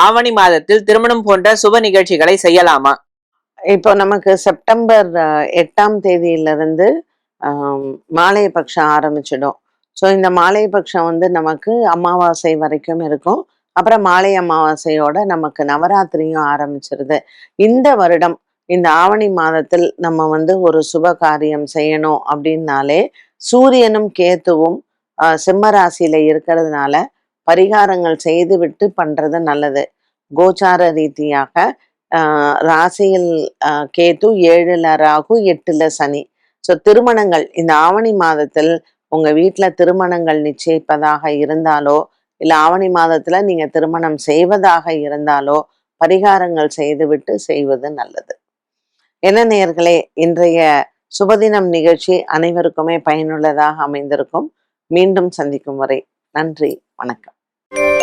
ஆவணி மாதத்தில் திருமணம் போன்ற சுப நிகழ்ச்சிகளை செய்யலாமா? இப்போ நமக்கு செப்டம்பர் எட்டாம் தேதியிலிருந்து மாலை பட்சம் ஆரம்பிச்சிடும். ஸோ இந்த மாலை பட்சம் வந்து நமக்கு அமாவாசை வரைக்கும் இருக்கும். அப்புறம் மாலை அமாவாசையோட நமக்கு நவராத்திரியும் ஆரம்பிச்சிருது. இந்த வருடம் இந்த ஆவணி மாதத்தில் நம்ம வந்து ஒரு சுப காரியம் செய்யணும் அப்படின்னாலே சூரியனும் கேத்துவும் ஆஹ், சிம்ம ராசியில இருக்கிறதுனால பரிகாரங்கள் செய்துவிட்டு பண்றது நல்லது. கோச்சார ரீதியாக ஆஹ், ராசியில் ஆஹ், கேது ஏழுல ராகு எட்டுல சனி. ஸோ திருமணங்கள் இந்த ஆவணி மாதத்தில் உங்க வீட்டில் திருமணங்கள் நிச்சயிப்பதாக இருந்தாலோ இல்ல ஆவணி மாதத்துல நீங்க திருமணம் செய்வதாக இருந்தாலோ பரிகாரங்கள் செய்துவிட்டு செய்வது நல்லது. என்ன நேயர்களே இன்றைய சுபதினம் நிகழ்ச்சி அனைவருக்குமே பயனுள்ளதாக அமைந்திருக்கும். மீண்டும் சந்திக்கும் வரை நன்றி வணக்கம். you.